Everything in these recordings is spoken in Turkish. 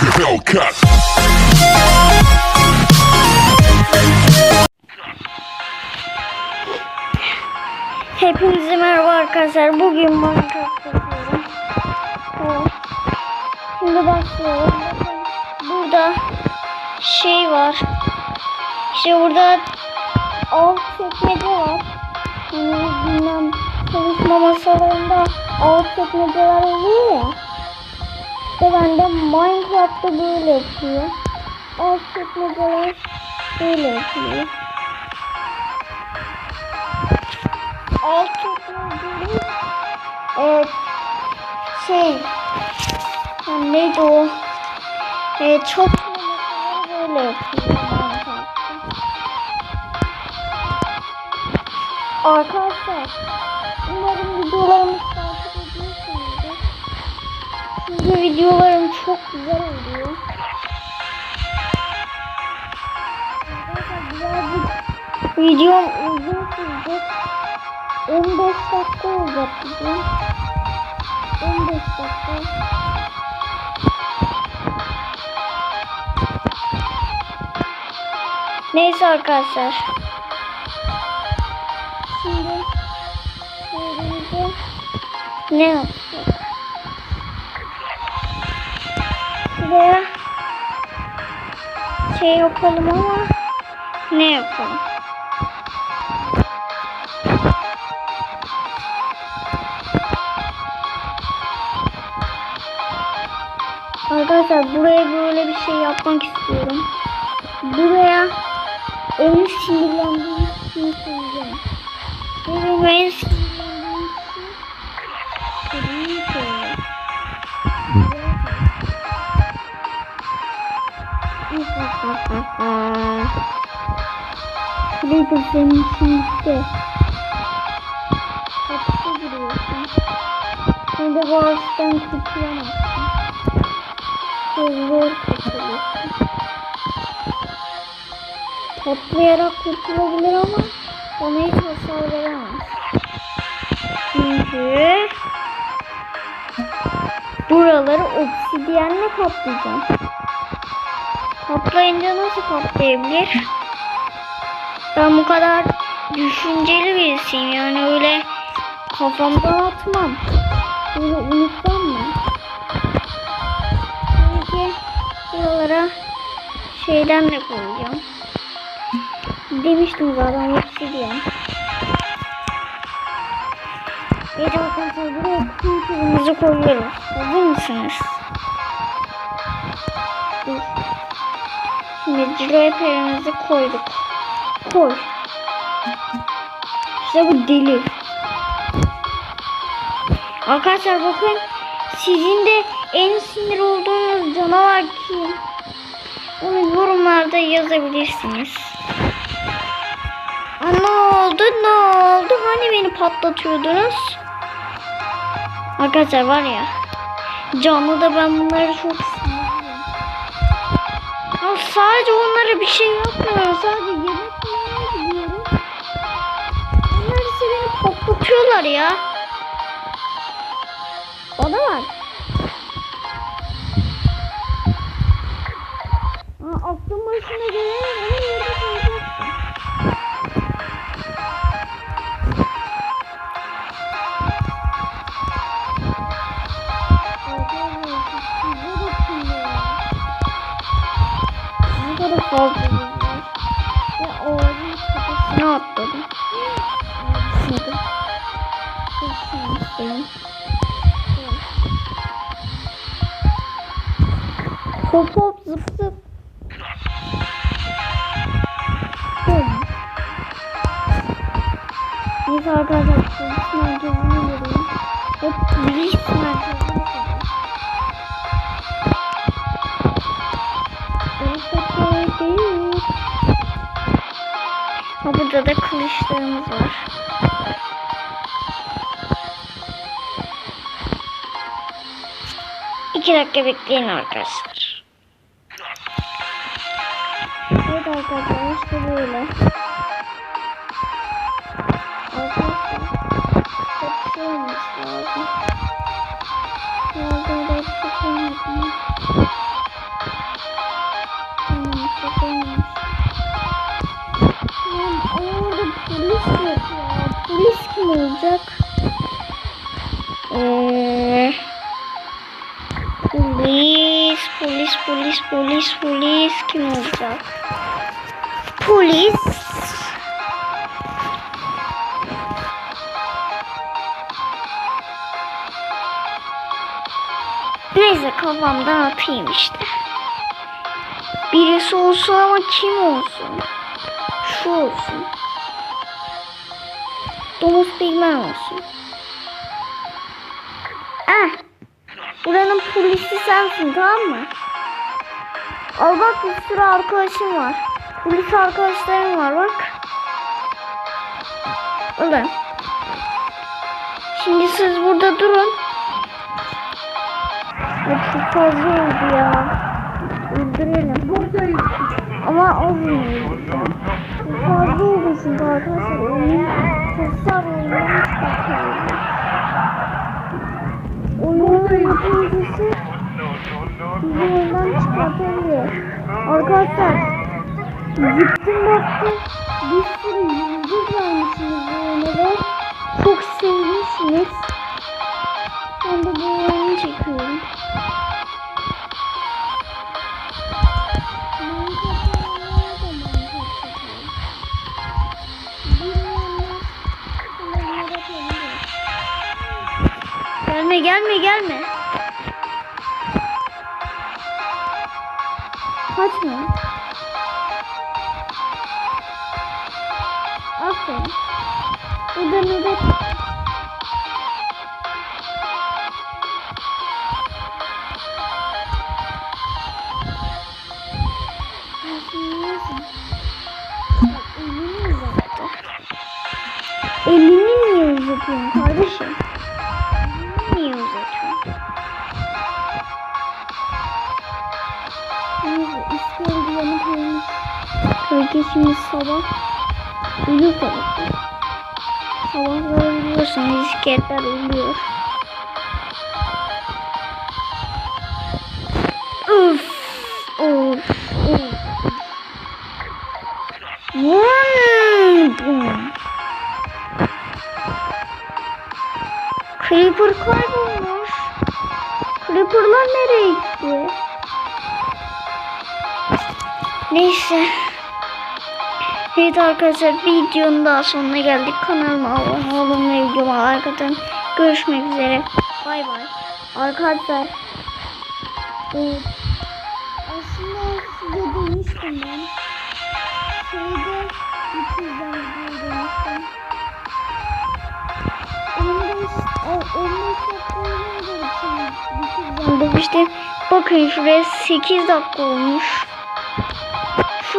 Hellcat. Hepinize merhaba arkadaşlar. Bugün Minecraft yapıyorum. Evet. Şimdi. Bakın burada şey var. İşte burada alt çekmece var. Bilmem çalışma masalarında alt çekmeceler oluyor ya. İşte ben de Minecraft'ta böyle yapıyor. Alt çekmeceler böyle yapıyor. alt çekmeceleri evet şey ha, neydi o evet, çok böyle yapıyor. Arkadaşlar umarım videolarımı takip ediyorsunuzdur. Çünkü videolarım çok güzel oluyor. Videom uzun sürecek. 15 dakika olacak bugün. 15 dakika. Neyse arkadaşlar. Şimdi şöyle ne yapacak? Şey yapalım ama ne yapalım? Arkadaşlar buraya böyle bir şey yapmak istiyorum. Buraya en sinirlendiğim. Ve benim en sinirlendiğim Creeper senin için işte. Hapse giriyorsun. Sen de bu ağaçtan kurtulamazsın. Çok zor kurtuluyorsun. Toplayarak kurtulabilir ama ona hiç hasar veremez. Çünkü buraları obsidiyenle kaplayacağım. Kaplayınca nasıl kaplayabilir? Ben bu kadar düşünceli birisiyim yani öyle kafamdan atmam. Böyle unutmam mı? Çünkü buralara şeyden de koyacağım. Demiştim zaten obsidiyen. Evet arkadaşlar buraya kutularımızı koyuyoruz. Hazır mısınız? Şimdi draperimizi koyduk. Koy. İşte bu deli. Arkadaşlar bakın sizin de en sinir olduğunuz canavar kim? Onu yorumlarda yazabilirsiniz. Ne oldu ne oldu hani beni patlatıyordunuz? Arkadaşlar var ya canlı da ben bunları çok seviyorum. Ya sadece onlara bir şey yapmıyorum sadece yemek yemeye gidiyorum. Onlar ise beni ya. Bana bak. Aa, aklım başına gelene Oğlum kafasına atladım. Şimdi. Şimdi. Hop hop zıp zıp. Bum. Neyse arkadaşlar polis merkezine geliyorum. Ve polis merkezine burada da kılıçlarımız var. İki dakika bekleyin arkadaşlar. Evet arkadaşlar işte böyle. Polis, polis, polis, polis, kim olacak? Polis. Neyse kafamdan atayım işte. Birisi olsun ama kim olsun? Şu olsun. Domuz pigmen olsun. Ah. Buranın polisi sensin tamam mı? Al bak bir sürü arkadaşım var. Polis arkadaşlarım var bak. Ulan. Şimdi siz burada durun. Çok fazla oldu ya. Öldürelim. Buradayız. Ama olmuyor. Çok fazla oldu çünkü arkadaşlar. Oyun testler bizi oyundan çıkartabiliyor. Arkadaşlar gittim baktım bir sürü yıldız vermişsiniz bu oyuna çok sevmişsiniz. Ben de bu oyunu çekiyorum. Gelme gelme gelme. Kaçma. Aferin. Bu da nöbet. Elini niye uzatıyorsun kardeşim? İskele yanıp ölmüş. Kölge şimdi sabah ölür tabii. Sabahları biliyorsun iskeletler ölüyor. Üf, of, of. Vum. Creeper kaybolmuş. Creeper'lar nereye gitti? Neyse. Evet arkadaşlar videonun daha sonuna geldik. Kanalıma abone olun ve videoma atın. Görüşmek üzere. Bay bay. Arkadaşlar. Evet. Aslında size demiştim ben. Şeyde diye demiştim. 15 o- 15 dakika demiştim. Bakın şuraya 8 dakika olmuş.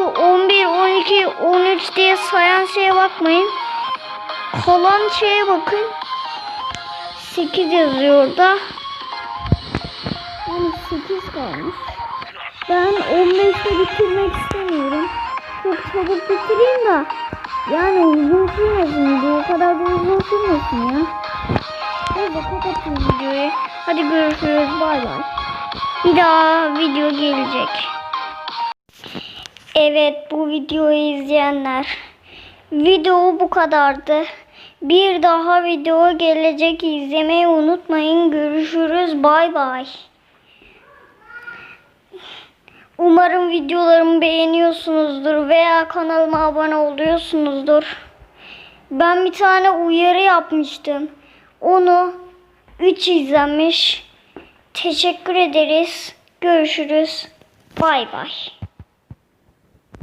Şu 11, 12, 13 diye sayan şeye bakmayın. Kalan şeye bakın. 8 yazıyor orada. Yani 8 kalmış. Ben 15'te bitirmek istemiyorum. Çok çabuk bitireyim de. Yani uzun sürmesin video. O kadar da uzun sürmesin ya. Neyse kapatayım videoyu. Hadi görüşürüz. Bay bay. Bir daha video gelecek. Evet bu videoyu izleyenler. Video bu kadardı. Bir daha video gelecek izlemeyi unutmayın. Görüşürüz. Bay bay. Umarım videolarımı beğeniyorsunuzdur veya kanalıma abone oluyorsunuzdur. Ben bir tane uyarı yapmıştım. Onu 3 izlenmiş. Teşekkür ederiz. Görüşürüz. Bay bay.